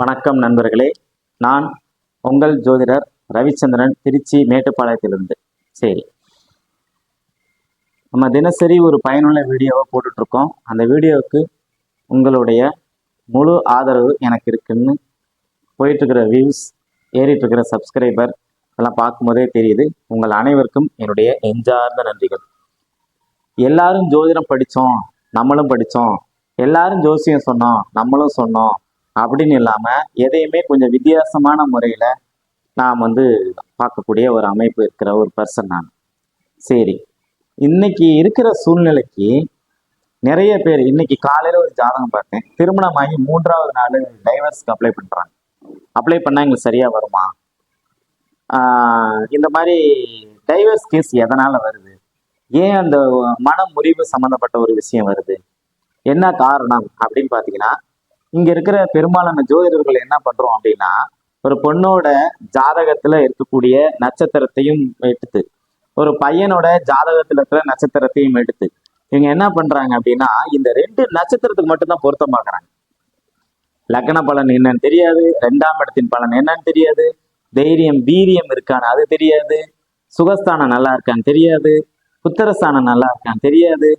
வணக்கம் நண்பர்களே. நான் உங்கள் ஜோதிடர் ரவிச்சந்திரன் திருச்சி மேட்டுப்பாளையத்திலிருந்து. சரி. நம்ம தினசரி ஒரு பயனுள்ள வீடியோவை போட்டுட்ருக்கோம். அந்த வீடியோவுக்கு உங்களுடைய முழு ஆதரவு எனக்கு இருக்குன்னு போயிட்டுருக்கிற வியூஸ் ஏறிட்டுருக்கிற சப்ஸ்கிரைபர் இதெல்லாம் பார்க்கும்போதே தெரியுது. உங்கள் அனைவருக்கும் என்னுடைய நெஞ்சார்ந்த நன்றிகள். எல்லாரும் ஜோதிடம் படித்தோம் நம்மளும் படித்தோம். எல்லாரும் ஜோசியம் சொன்னோம் நம்மளும் சொன்னோம். அப்படின்னு இல்லாமல் எதையுமே கொஞ்சம் வித்தியாசமான முறையில் நாம் வந்து பார்க்கக்கூடிய ஒரு அமைப்பு இருக்கிற ஒரு பர்சன் நான். சரி. இன்னைக்கு இருக்கிற சூழ்நிலைக்கு நிறைய பேர் இன்னைக்கு காலையில் ஒரு ஜாதகம் பார்த்தேன். திருமணமாகி மூன்றாவது நாள் டைவர்ஸ்க்கு அப்ளை பண்ணுறாங்க அப்ளை பண்ணால் எங்களுக்கு சரியாக வருமா? இந்த மாதிரி டைவர்ஸ் கேஸ் எதனால் வருது? ஏன் அந்த மன முறிவு சம்மந்தப்பட்ட ஒரு விஷயம் வருது? என்ன காரணம் அப்படின்னு பார்த்தீங்கன்னா இங்க இருக்கிற பெரும்பாலான ஜோதிடர்கள் என்ன பண்றோம் அப்படின்னா ஒரு பொண்ணோட ஜாதகத்துல இருக்கக்கூடிய நட்சத்திரத்தையும் எடுத்து ஒரு பையனோட ஜாதகத்துல இருக்கிற நட்சத்திரத்தையும் எடுத்து இவங்க என்ன பண்றாங்க அப்படின்னா இந்த ரெண்டு நட்சத்திரத்துக்கு மட்டும்தான் பொருத்தம் பார்க்கறாங்க. லக்ன பலன் என்னன்னு தெரியாது ரெண்டாம் இடத்தின் பலன் என்னன்னு தெரியாது தைரியம் வீரியம் இருக்கான்னு அது தெரியாது சுகஸ்தானம் நல்லா இருக்கான்னு தெரியாது புத்திரஸ்தானம் நல்லா இருக்கான்னு தெரியாது.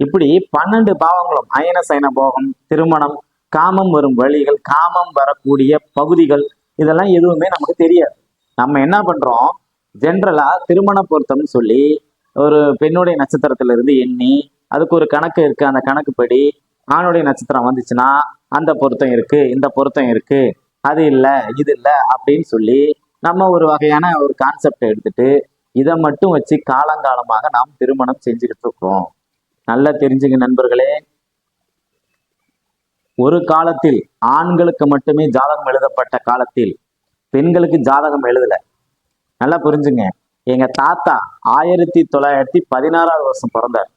இப்படி பன்னெண்டு பாவங்களும் அயன சைன போகம் திருமணம் காமம் வரும் வழிகள் காமம் வரக்கூடிய பகுதிகள் இதெல்லாம் எதுவுமே நமக்கு தெரியாது. நம்ம என்ன பண்றோம்? ஜென்ரலா திருமண பொருத்தம்னு சொல்லி ஒரு பெண்ணுடைய நட்சத்திரத்துல இருந்து எண்ணி அதுக்கு ஒரு கணக்கு இருக்கு. அந்த கணக்குப்படி ஆணுடைய நட்சத்திரம் வந்துச்சுன்னா அந்த பொருத்தம் இருக்கு இந்த பொருத்தம் இருக்கு அது இல்லை இது இல்லை அப்படின்னு சொல்லி நம்ம ஒரு வகையான ஒரு கான்செப்டை எடுத்துட்டு இதை மட்டும் வச்சு காலங்காலமாக நாம் திருமணம் செஞ்சுக்கிட்டு இருக்கோம் நல்லா தெரிஞ்சுங்க நண்பர்களே. ஒரு காலத்தில் ஆண்களுக்கு மட்டுமே ஜாதகம் எழுதப்பட்ட காலத்தில் பெண்களுக்கு ஜாதகம் எழுதல. நல்லா புரிஞ்சுங்க. எங்க தாத்தா ஆயிரத்தி தொள்ளாயிரத்தி பதினாறாவது வருஷம் பிறந்தார்.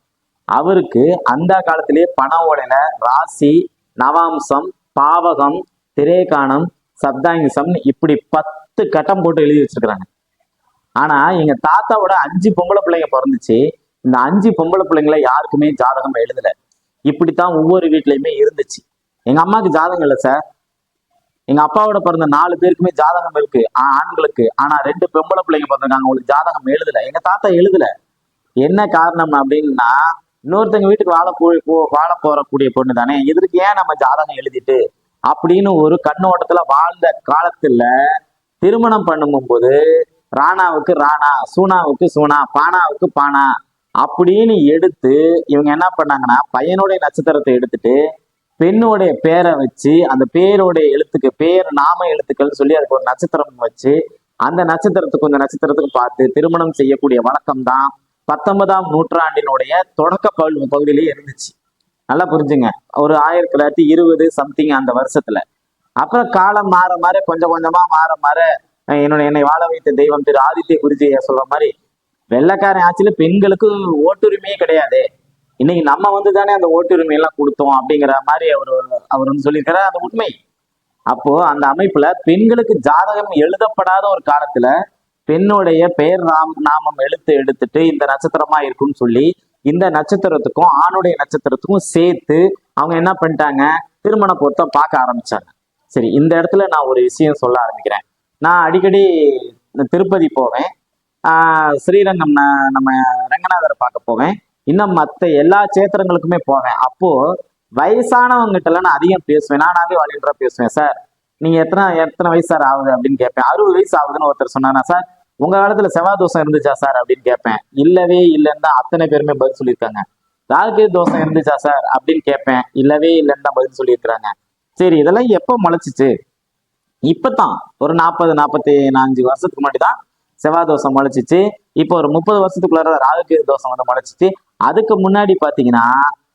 அவருக்கு அந்த காலத்திலேயே பண ஓலையில ராசி நவாம்சம் பாவகம் திரேகானம் சப்தாங்கிசம் இப்படி பத்து கட்டம் போட்டு எழுதி வச்சிருக்கிறாங்க. ஆனா எங்க தாத்தாவோட அஞ்சு பொம்பளை பிள்ளைங்க பிறந்துச்சு. இந்த அஞ்சு பொம்பளை பிள்ளைங்களை யாருக்குமே ஜாதகம் எழுதல. இப்படித்தான் ஒவ்வொரு வீட்லயுமே இருந்துச்சு. எங்க அம்மாவுக்கு ஜாதகம் இல்லை சார் எங்க அப்பாவோட பிறந்த நாலு பேருக்குமே ஜாதகம் இருக்கு. ஆண்களுக்கு. ஆனா ரெண்டு பொம்பளை பிள்ளைங்க பிறந்திருக்காங்க. உங்களுக்கு ஜாதகம் எழுதல. எங்க தாத்தா எழுதல. என்ன காரணம் அப்படின்னா இன்னொருத்தங்க வீட்டுக்கு வாழ போய் வாழ போறக்கூடிய பொண்ணு தானே இதற்கு ஏன் நம்ம ஜாதகம் எழுதிட்டு? அப்படின்னு ஒரு கண்ணோட்டத்துல வாழ்ந்த காலத்துல திருமணம் பண்ணும்போது ராணாவுக்கு ராணா சூனாவுக்கு சூனா பானாவுக்கு பானா அப்படின்னு எடுத்து இவங்க என்ன பண்ணாங்கன்னா பையனுடைய நட்சத்திரத்தை எடுத்துட்டு பெண்ணுடைய பேரை வச்சு அந்த பேருடைய எழுத்துக்கு பேர் நாம எழுத்துக்கள்னு சொல்லி அதுக்கு ஒரு நட்சத்திரம் வச்சு அந்த நட்சத்திரத்துக்கு இந்த நட்சத்திரத்துக்கு பார்த்து திருமணம் செய்யக்கூடிய வழக்கம் தான் பத்தொன்பதாம் நூற்றாண்டினுடைய தொடக்க பகுதி பகுதியிலேயே இருந்துச்சு. நல்லா புரிஞ்சுங்க. ஒரு ஆயிரத்தி தொள்ளாயிரத்தி இருபது சம்திங் அந்த வருஷத்துல. அப்புறம் காலம் மாற மாற கொஞ்சம் கொஞ்சமா மாற மாற என்னோட என்னை வாழ வைத்த தெய்வம் திரு ஆதித்ய குருஜியை சொல்ற மாதிரி வெள்ளைக்காரன் ஆட்சியில பெண்களுக்கு ஓட்டுரிமையே கிடையாது. இன்னைக்கு நம்ம வந்து தானே அந்த ஓட்டுரிமை எல்லாம் கொடுத்தோம் அப்படிங்கிற மாதிரி அவர் அவர் வந்து சொல்லியிருக்காரு. அது உண்மை. அப்போ அந்த அமைப்புல பெண்களுக்கு ஜாதகம் எழுதப்படாத ஒரு காலத்துல பெண்ணுடைய பெயர் நாம் நாமம் எழுத்து எடுத்துட்டு இந்த நட்சத்திரமா இருக்கும்னு சொல்லி இந்த நட்சத்திரத்துக்கும் ஆணுடைய நட்சத்திரத்துக்கும் சேர்த்து அவங்க என்ன பண்ணிட்டாங்க? திருமண பொருத்தம் பார்க்க ஆரம்பிச்சாங்க. சரி இந்த இடத்துல நான் ஒரு விஷயம் சொல்ல ஆரம்பிக்கிறேன். நான் அடிக்கடி திருப்பதி போவேன். ஆஹ் ஸ்ரீரங்கம் நம்ம ரங்கநாதரை பார்க்க போவேன். இன்னும் மற்ற எல்லா சேத்திரங்களுக்குமே போவேன். அப்போ வயசானவங்ககிட்ட எல்லாம் நான் அதிகம் பேசுவேன். நானாவே வழின்றா பேசுவேன் சார் நீங்க எத்தனை எத்தனை வயசு சார் ஆகுது அப்படின்னு கேட்பேன். அறுபது வயசு ஆகுதுன்னு ஒருத்தர் சொன்னானா சார் உங்க காலத்துல செவ்வாய் தோசம் இருந்துச்சா சார் அப்படின்னு கேட்பேன். இல்லவே இல்லைன்னு தான் அத்தனை பேருமே பதில் சொல்லியிருக்காங்க. ராகுகேது தோசம் இருந்துச்சா சார் அப்படின்னு கேட்பேன். இல்லவே இல்லைன்னு தான் பதில் சொல்லியிருக்கிறாங்க. சரி இதெல்லாம் எப்போ முளைச்சிச்சு? இப்பதான். ஒரு நாற்பது நாற்பத்தி அஞ்சு வருஷத்துக்கு முன்னாடி தான் செவ்வாய் தோசம் முளைச்சிச்சு. இப்போ ஒரு முப்பது வருஷத்துக்குள்ளார ராகுக்கு தோஷம் வந்து முளைச்சிச்சு. அதுக்கு முன்னாடி பாத்தீங்கன்னா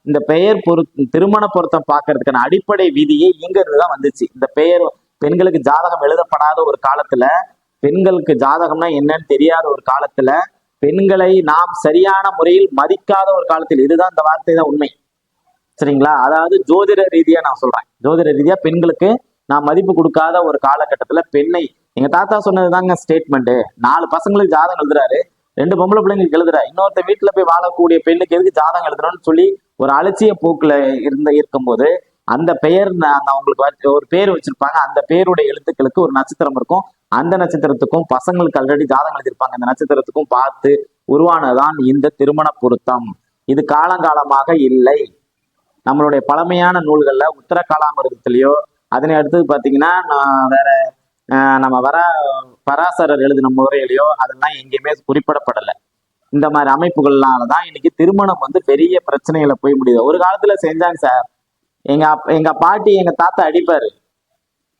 இந்த பெயர் பொரு திருமண பொருத்தம் பார்க்கறதுக்கான அடிப்படை விதியே இங்க வந்துச்சு. இந்த பெயர் பெண்களுக்கு ஜாதகம் எழுதப்படாத ஒரு காலத்துல பெண்களுக்கு ஜாதகம்னா என்னன்னு தெரியாத ஒரு காலத்துல பெண்களை நாம் சரியான முறையில் மதிக்காத ஒரு காலத்தில் இதுதான் இந்த வார்த்தை தான் உண்மை. சரிங்களா? அதாவது ஜோதிட ரீதியா நான் சொல்றேன். ஜோதிட ரீதியா பெண்களுக்கு நான் மதிப்பு கொடுக்காத ஒரு காலகட்டத்துல பெண்ணை எங்க தாத்தா சொன்னது தாங்க ஸ்டேட்மெண்ட் நாலு பசங்களுக்கு ஜாதகம் எழுதுறாரு. ரெண்டு பொம்பளை பிள்ளைங்களுக்கு எழுதுறா. இன்னொருத்த வீட்டுல போய் வாழக்கூடிய பெண்ணுக்கு எதுக்கு ஜாதகம் எழுதுறோம்னு சொல்லி ஒரு அலட்சிய போக்குல இருந்த இருக்கும்போது அந்த பெயர் அந்த அவங்களுக்கு ஒரு பேர் வச்சிருப்பாங்க. அந்த பேருடைய எழுத்துக்களுக்கு ஒரு நட்சத்திரம் இருக்கும். அந்த நட்சத்திரத்துக்கும் பசங்களுக்கு ஆல்ரெடி ஜாதகம் எழுதியிருப்பாங்க. அந்த நட்சத்திரத்துக்கும் பார்த்து உருவானதான் இந்த திருமண பொருத்தம். இது காலங்காலமாக இல்லை. நம்மளுடைய பழமையான நூல்கள்ல உத்தர காலாமிரதத்திலேயோ அதனை அடுத்தது பாத்தீங்கன்னா நான் வேற நம்ம வர பராசரர் எழுதின முறையிலையோ அதெல்லாம் எங்கேயுமே குறிப்பிடப்படலை. இந்த மாதிரி அமைப்புகள்னால தான் இன்னைக்கு திருமணம் வந்து பெரிய பிரச்சனைகளை போய் முடியுது. ஒரு காலத்துல செஞ்சாங்க சார். எங்க அப்- எங்க பாட்டி எங்க தாத்தா அடிப்பாரு.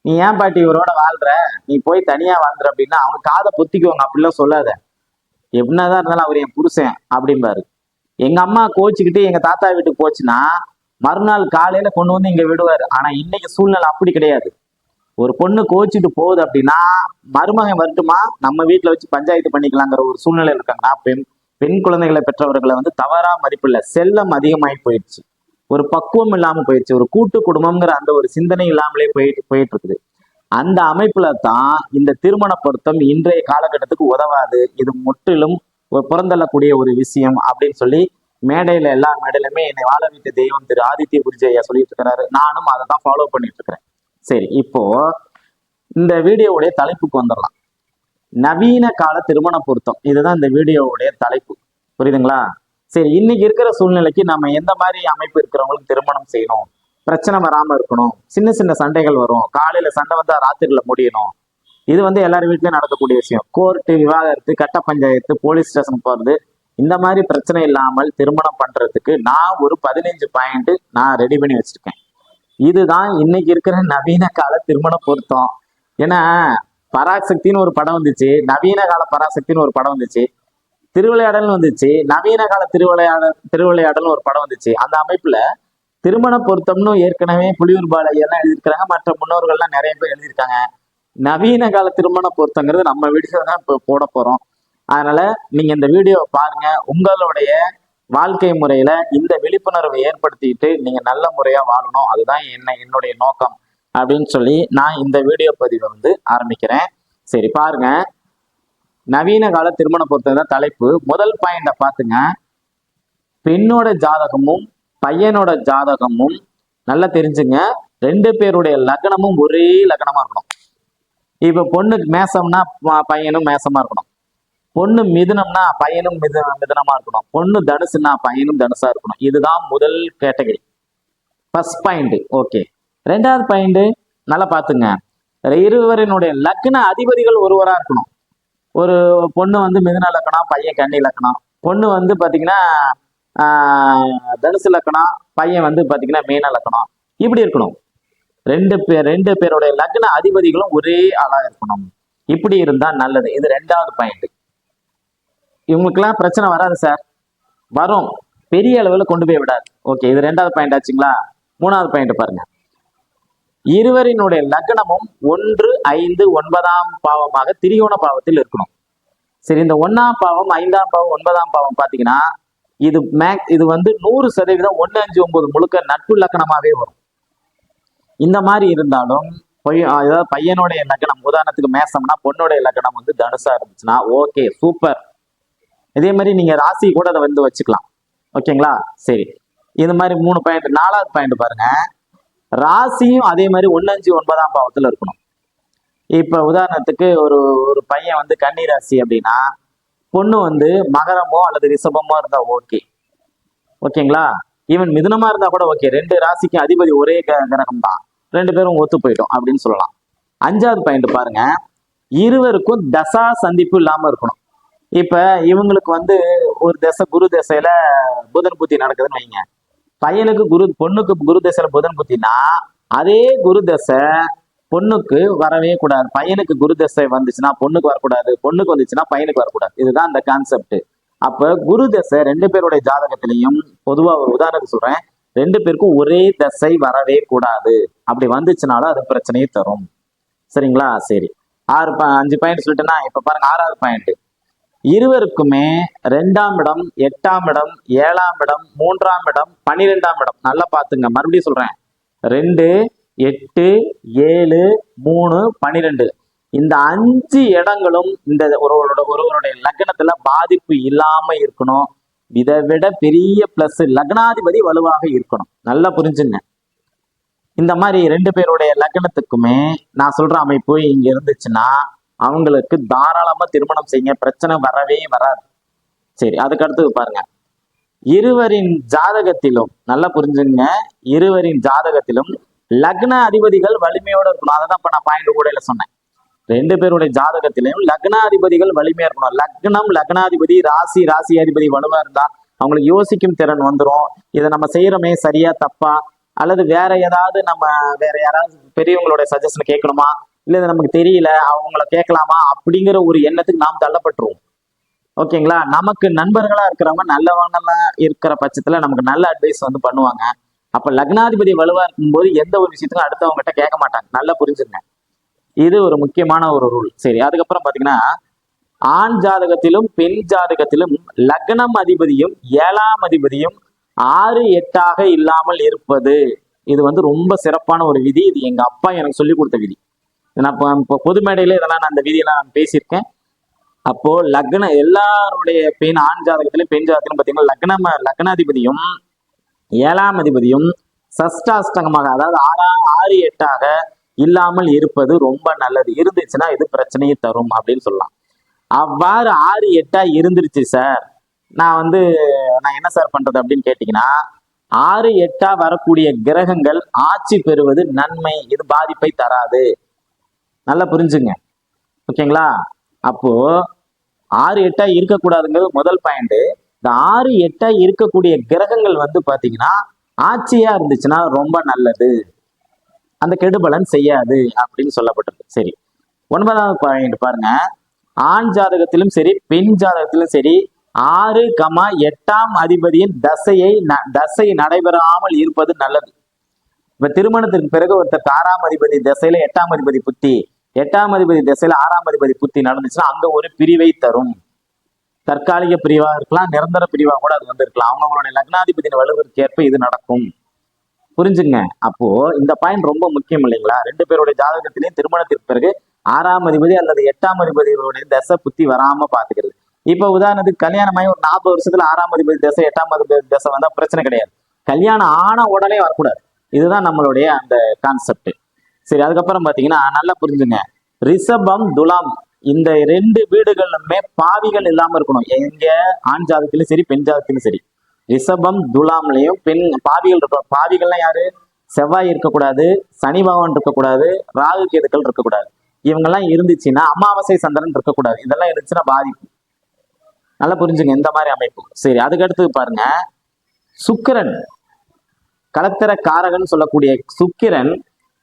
நீ ஏன் பாட்டி இவரோட வாழ்ற? நீ போய் தனியா வாழ்ந்துற அப்படின்னா அவங்க காதை பொத்திக்குவாங்க. அப்படிலாம் சொல்லாத. எப்படின்னாதான் இருந்தாலும் அவர் என் புருஷன் அப்படிம்பாரு. எங்க அம்மா கோச்சிக்கிட்டு எங்க தாத்தா வீட்டுக்கு போச்சுன்னா மறுநாள் காலையில கொண்டு வந்து இங்க விடுவாரு. ஆனா இன்னைக்கு சூழ்நிலை அப்படி கிடையாது. ஒரு பொண்ணு கோச்சிட்டு போகுது அப்படின்னா மருமகன் வரட்டுமா? நம்ம வீட்டில் வச்சு பஞ்சாயத்து பண்ணிக்கலாங்கிற ஒரு சூழ்நிலை இருக்காங்கன்னா பெண் பெண் குழந்தைகளை பெற்றவர்களை வந்து தவறா மதிப்பில்லை செல்லம் அதிகமாகி போயிடுச்சு. ஒரு பக்குவம் இல்லாமல் போயிடுச்சு. ஒரு கூட்டு குடும்பம்ங்கிற அந்த ஒரு சிந்தனை இல்லாமலே போயிட்டு போயிட்டு இருக்குது அந்த அமைப்புல தான் இந்த திருமண பொருத்தம் இன்றைய காலகட்டத்துக்கு உதவாது. இது முற்றிலும் புறந்தள்ளக்கூடிய ஒரு விஷயம் அப்படின்னு சொல்லி மேடையில எல்லா மேடையிலுமே என்னை வாழ வைத்த தெய்வம் திரு ஆதித்ய குருஜையா சொல்லிட்டு இருக்கிறாரு. நானும் அதை தான் ஃபாலோ பண்ணிட்டு இருக்கிறேன். சரி இப்போ இந்த வீடியோவுடைய தலைப்புக்கு வந்துடலாம். நவீன கால திருமண பொருத்தம். இதுதான் இந்த வீடியோவுடைய தலைப்பு. புரியுதுங்களா? சரி இன்னைக்கு இருக்கிற சூழ்நிலைக்கு நம்ம எந்த மாதிரி அமைப்பு இருக்கிறவங்களுக்கு திருமணம் செய்யணும்? பிரச்சனை வராம இருக்கணும். சின்ன சின்ன சண்டைகள் வரும். காலையில சண்டை வந்தா ராத்திரில முடியணும். இது வந்து எல்லார் வீட்லயும் நடக்கக்கூடிய விஷயம். கோர்ட்டு விவாகரத்து கட்ட பஞ்சாயத்து போலீஸ் ஸ்டேஷன் போறது. இந்த மாதிரி பிரச்சனை இல்லாமல் திருமணம் பண்றதுக்கு நான் ஒரு பதினஞ்சு பாயிண்ட் நான் ரெடி பண்ணி வச்சிருக்கேன். இதுதான் இன்னைக்கு இருக்கிற நவீன கால திருமண பொருத்தம். ஏன்னா பராசக்தின்னு ஒரு படம் வந்துச்சு. நவீன கால பராசக்தின்னு ஒரு படம் வந்துச்சு. திருவிளையாடல் வந்துச்சு. நவீன கால திருவிளையாடல் திருவிளையாடல்னு ஒரு படம் வந்துச்சு. அந்த அமைப்புல திருமண பொருத்தம்னு ஏற்கனவே புலியூர் பாலையெல்லாம் எழுதியிருக்கிறாங்க. மற்ற முன்னோர்கள்லாம் நிறைய பேர் எழுதியிருக்காங்க. நவீன கால திருமண பொருத்தங்கிறது நம்ம வீடியோ தான் இப்போ போட போறோம். அதனால நீங்க இந்த வீடியோவை பாருங்க. உங்களுடைய வாழ்க்கை முறையில இந்த விழிப்புணர்வை ஏற்படுத்திட்டு நீங்க நல்ல முறையா வாழணும். அதுதான் என்ன என்னுடைய நோக்கம் அப்படின்னு சொல்லி நான் இந்த வீடியோ பதிவை வந்து ஆரம்பிக்கிறேன். சரி பாருங்க. நவீன கால திருமண பொறுத்தவரை தலைப்பு. முதல் பாயிண்ட பாத்துங்க பெண்ணோட ஜாதகமும் பையனோட ஜாதகமும் நல்லா தெரிஞ்சுங்க. ரெண்டு பேருடைய லக்னமும் ஒரே லக்னமா இருக்கணும். இப்ப பொண்ணுக்கு மேசம்னா பையனும் மேசமா இருக்கணும். பொண்ணு மிதுனம்னா பையனும் மிதுன மிதுனமா இருக்கணும். பொண்ணு தனுசுன்னா பையனும் தனுசா இருக்கணும். இதுதான் முதல் கேட்டகரி. ஃபர்ஸ்ட் பாயிண்ட் ஓகே ரெண்டாவது பாயிண்ட் நல்லா பாத்துங்க இருவரினுடைய லக்ன அதிபதிகள் ஒருவரா இருக்கணும். ஒரு பொண்ணு வந்து மிதுன லக்கணம் பையன் கண்ணி லக்கணம். பொண்ணு வந்து பாத்தீங்கன்னா தனுசு லக்கணம் பையன் வந்து பாத்தீங்கன்னா மீன லக்கணம். இப்படி இருக்கணும். ரெண்டு பேர் ரெண்டு பேருடைய லக்ன அதிபதிகளும் ஒரே ஆளா இருக்கணும். இப்படி இருந்தா நல்லது. இது ரெண்டாவது பாயிண்ட் இவங்களுக்கெல்லாம் பிரச்சனை வராது சார். வரும். பெரிய அளவில் கொண்டு போய் விடாது. ஓகே இது ரெண்டாவது பாயிண்ட் ஆச்சுங்களா? மூணாவது பாயிண்ட் பாருங்க. இருவரினுடைய லக்னமும் ஒன்று ஐந்து ஒன்பதாம் பாவமாக திரிகோண பாவத்தில் இருக்கணும். சரி இந்த ஒன்னாம் பாவம் ஐந்தாம் பாவம் ஒன்பதாம் பாவம் பாத்தீங்கன்னா இது மேக் இது வந்து நூறு சதவீதம் ஒன்று அஞ்சு ஒன்பது முழுக்க நட்பு லக்கணமாகவே வரும். இந்த மாதிரி இருந்தாலும் அதாவது பையனுடைய லக்னம் உதாரணத்துக்கு மேசம்னா பொண்ணுடைய லக்னம் வந்து தனுசா இருந்துச்சுன்னா ஓகே சூப்பர் இதே மாதிரி நீங்க ராசி கூட அதை வந்து வச்சுக்கலாம். ஓகேங்களா? சரி. இந்த மாதிரி மூணு பாயிண்ட் நாலாவது பாயிண்ட் பாருங்க. ராசியும் அதே மாதிரி ஒன்று அஞ்சு ஒன்பதாம் பாவத்தில் இருக்கணும். இப்போ உதாரணத்துக்கு ஒரு ஒரு பையன் வந்து கன்னி ராசி அப்படின்னா பொண்ணு வந்து மகரமோ அல்லது ரிஷபமோ இருந்தால் ஓகே ஓகேங்களா? ஈவன் மிதுனமா இருந்தா கூட ஓகே ரெண்டு ராசிக்கு அதிபதி ஒரே க- கிரகம் தான் ரெண்டு பேரும் ஒத்து போயிட்டோம் அப்படின்னு சொல்லலாம். அஞ்சாவது பாயிண்ட் பாருங்க. இருவருக்கும் தசா சந்திப்பு இல்லாம இருக்கணும். இப்ப இவங்களுக்கு வந்து ஒரு தசை குரு தசையில புதன் புத்தி நடக்குதுன்னு வைங்க. பையனுக்கு குரு பொண்ணுக்கு குரு தசையில புதன் புத்தினா அதே குரு தசை பொண்ணுக்கு வரவே கூடாது. பையனுக்கு குரு தசை வந்துச்சுன்னா பொண்ணுக்கு வரக்கூடாது. பொண்ணுக்கு வந்துச்சுன்னா பையனுக்கு வரக்கூடாது. இதுதான் அந்த கான்செப்ட் அப்ப குரு தசை ரெண்டு பேருடைய ஜாதகத்திலையும் பொதுவா ஒரு உதாரணத்துக்கு சொல்றேன். ரெண்டு பேருக்கும் ஒரே தசை வரவே கூடாது. அப்படி வந்துச்சுனாலும் அது பிரச்சனையை தரும். சரிங்களா? சரி. ஆறு ப- அஞ்சு பாயிண்ட் சொல்லிட்டேன்னா இப்ப பாருங்க ஆறாவது பாயிண்ட் இருவருக்குமே ரெண்டாம் இடம் எட்டாம் இடம் ஏழாம் இடம் மூன்றாம் இடம் பன்னிரெண்டாம் இடம். நல்லா பாத்துங்க மறுபடியும் சொல்றேன். ரெண்டு எட்டு ஏழு மூணு பன்னிரெண்டு. இந்த அஞ்சு இடங்களும் இந்த ஒருவரோட ஒருவருடைய லக்னத்துல பாதிப்பு இல்லாம இருக்கணும். இதை விட பெரிய பிளஸ் லக்னாதிபதி வலுவாக இருக்கணும். நல்லா புரிஞ்சுங்க. இந்த மாதிரி ரெண்டு பேருடைய லக்னத்துக்குமே நான் சொல்ற அமைப்பு இங்க இருந்துச்சுன்னா அவங்களுக்கு தாராளமா திருமணம் செய்யுங்க பிரச்சனை வரவே வராது. சரி அதுக்கு அடுத்தது பாருங்க. இருவரின் ஜாதகத்திலும் நல்லா புரிஞ்சுங்க. இருவரின் ஜாதகத்திலும் லக்ன அதிபதிகள் வலிமையோட இருக்கணும். அதை தான் நான் பாயிண்ட் கூட சொன்னேன். ரெண்டு பேருடைய ஜாதகத்திலையும் லக்னாதிபதிகள் வலிமையா இருக்கணும். லக்னம் லக்னாதிபதி ராசி ராசி அதிபதி வலுவா இருந்தா அவங்களுக்கு யோசிக்கும் திறன் வந்துரும். இதை நம்ம செய்யறோமே சரியா தப்பா? அல்லது வேற ஏதாவது நம்ம வேற யாராவது பெரியவங்களுடைய சஜஷன் கேட்கணுமா? இல்ல இது நமக்கு தெரியல அவங்கள கேட்கலாமா அப்படிங்கிற ஒரு எண்ணத்துக்கு நாம் தள்ளப்பட்டுருவோம். ஓகேங்களா? நமக்கு நண்பர்களா இருக்கிறவங்க நல்லவங்களா இருக்கிற பட்சத்துல நமக்கு நல்ல அட்வைஸ் வந்து பண்ணுவாங்க. அப்ப லக்னாதிபதி வலுவா இருக்கும்போது எந்த ஒரு விஷயத்துக்கும் அடுத்தவங்க கிட்ட கேட்க மாட்டாங்க. நல்லா புரிஞ்சுங்க. இது ஒரு முக்கியமான ஒரு ரூல் சரி அதுக்கப்புறம் பாத்தீங்கன்னா ஆண் ஜாதகத்திலும் பெண் ஜாதகத்திலும் லக்னம் அதிபதியும் ஏழாம் அதிபதியும் ஆறு எட்டாக இல்லாமல் இருப்பது. இது வந்து ரொம்ப சிறப்பான ஒரு விதி. இது எங்க அப்பா எனக்கு சொல்லி கொடுத்த விதி. நான் இப்போ- இப்போ பொது மேடையில இதெல்லாம் நான் அந்த விதியெல்லாம் நான் பேசியிருக்கேன். அப்போ லக்ன எல்லாருடைய பெண் ஆண் ஜாதகத்திலும் பெண் ஜாதகத்திலும் பார்த்தீங்கன்னா லக்ன லக்னாதிபதியும் ஏழாம் அதிபதியும் சஷ்டாஷ்டகமாக அதாவது ஆறா ஆறு எட்டாக இல்லாமல் இருப்பது ரொம்ப நல்லது. இருந்துச்சுன்னா இது பிரச்சனையை தரும் அப்படின்னு சொல்லலாம். அவ்வாறு ஆறு எட்டா இருந்துருச்சு சார். நான் வந்து நான் என்ன சார் பண்றது அப்படின்னு கேட்டீங்கன்னா ஆறு எட்டா வரக்கூடிய கிரகங்கள் ஆட்சி பெறுவது நன்மை. இது பாதிப்பை தராது. நல்லா புரிஞ்சுங்க. ஓகேங்களா? அப்போ ஆறு எட்டா இருக்கக்கூடாதுங்கிறது முதல் பாயிண்ட் இந்த ஆறு எட்டா இருக்கக்கூடிய கிரகங்கள் வந்து பாத்தீங்கன்னா ஆட்சியா இருந்துச்சுன்னா ரொம்ப நல்லது. அந்த கெடுபலன் செய்யாது அப்படின்னு சொல்லப்பட்டிருக்கு. சரி. ஒன்பதாவது பாயிண்ட் பாருங்க. ஆண் ஜாதகத்திலும் சரி பெண் ஜாதகத்திலும் சரி ஆறு கமா எட்டாம் அதிபதியின் தசையை ந- தசை நடைபெறாமல் இருப்பது நல்லது. இப்ப திருமணத்திற்கு பிறகு ஒருத்தர் ஆறாம் அதிபதி தசையில எட்டாம் அதிபதி புத்தி எட்டாம் அதிபதி திசையில ஆறாம் அதிபதி புத்தி நடந்துச்சுன்னா அங்க ஒரு பிரிவை தரும். தற்காலிக பிரிவா இருக்கலாம் நிரந்தர பிரிவா கூட அது வந்திருக்கலாம். அவங்கவுங்களுடைய லக்னாதிபதியின் வலுவிற்கேற்ப இது நடக்கும். புரிஞ்சுங்க? அப்போ இந்த பாயிண்ட் ரொம்ப முக்கியம் இல்லைங்களா? ரெண்டு பேருடைய ஜாதகத்திலையும் திருமணத்திற்கு பிறகு ஆறாம் அதிபதி அல்லது எட்டாம் அதிபதிகளுடைய தசை புத்தி வராம பாத்துக்கிறது இப்ப உதாரணத்துக்கு கல்யாணமாயி ஒரு நாற்பது வருஷத்துல ஆறாம் அதிபதி தசை எட்டாம் அதிபதி தசை வந்தா பிரச்சனை கிடையாது. கல்யாணம் ஆன உடனே வரக்கூடாது. இதுதான் நம்மளுடைய அந்த கான்செப்ட் சரி அதுக்கப்புறம் பாத்தீங்கன்னா நல்லா புரிஞ்சுங்க. ரிஷபம் துலாம். இந்த ரெண்டு வீடுகளுமே பாவிகள் இல்லாம இருக்கணும். எங்க ஆண் ஜாதகத்திலும் சரி பெண் ஜாதகத்திலும் சரி. ரிஷபம் துலாம்லயும் பெண் பாவிகள் இருக்கணும் பாவிகள்லாம் யாரு? செவ்வாய் இருக்கக்கூடாது சனி பகவான் இருக்கக்கூடாது ராகு கேதுக்கள் இருக்கக்கூடாது. இவங்கெல்லாம் இருந்துச்சுன்னா அமாவாசை சந்திரன் இருக்கக்கூடாது. இதெல்லாம் இருந்துச்சுன்னா பாதிப்பு. நல்லா புரிஞ்சுங்க இந்த மாதிரி அமைப்பு. சரி அதுக்கடுத்து பாருங்க. சுக்கிரன். கலத்திர காரகன் சொல்லக்கூடிய சுக்கிரன்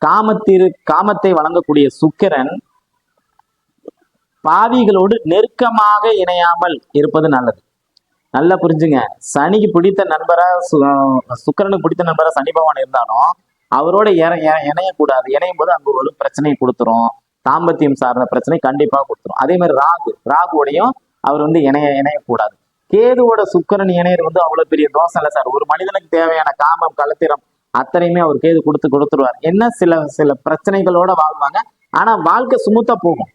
காமத்திரு காமத்தை வழங்கக்கூடிய சுக்கிரன் பாவிகளோடு நெருக்கமாக இணையாமல் இருப்பது நல்லது. நல்லா புரிஞ்சுங்க. சனிக்கு பிடித்த நண்பரா சுக்கரனுக்கு பிடித்த நண்பரா சனி பகவான் இருந்தாலும் அவரோட இணை- இணையக்கூடாது. இணையும் போது அங்க ஒரு பிரச்சனையை கொடுத்துரும். தாம்பத்தியம் சார்ந்த பிரச்சனை கண்டிப்பா கொடுத்துரும். அதே மாதிரி ராகு ராகுவோடையும் அவர் வந்து இணைய இணையக்கூடாது. கேதுவோட சுக்கரன் இணையர் வந்து அவ்வளவு பெரிய தோசை இல்லை சார். ஒரு மனிதனுக்கு தேவையான காமம் கலத்திரம் அத்தனையுமே அவர் கேது கொடுத்து கொடுத்துருவார். என்ன சில சில பிரச்சனைகளோட வாழ்வாங்க. ஆனா வாழ்க்கை சுமூத்தா போகும்.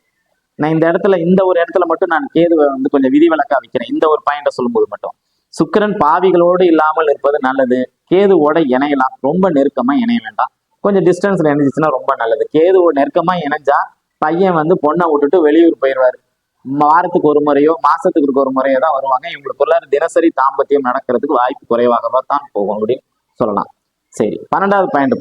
நான் இந்த இடத்துல இந்த ஒரு இடத்துல மட்டும் நான் கேதுவை வந்து கொஞ்சம் விதிவிலக்கா வைக்கிறேன். இந்த ஒரு பாயிண்ட சொல்லும்போது மட்டும். சுக்கிரன் பாவிகளோடு இல்லாமல் இருப்பது நல்லது. கேதுவோட இணையலாம் ரொம்ப நெருக்கமா இணைய வேண்டாம் கொஞ்சம் டிஸ்டன்ஸ்ல இணைஞ்சிச்சுன்னா ரொம்ப நல்லது. கேதுவோட நெருக்கமா இணைஞ்சா பையன் வந்து பொண்ணை விட்டுட்டு வெளியூர் போயிடுவாரு. வாரத்துக்கு ஒரு முறையோ மாசத்துக்கு ஒரு முறையோ தான் வருவாங்க. இவங்களுக்குள்ள தினசரி தாம்பத்தியம் நடக்கிறதுக்கு வாய்ப்பு குறைவாகவா தான் போகும் அப்படின்னு சொல்லலாம். சரி பன்னெண்டாவது பாயிண்ட்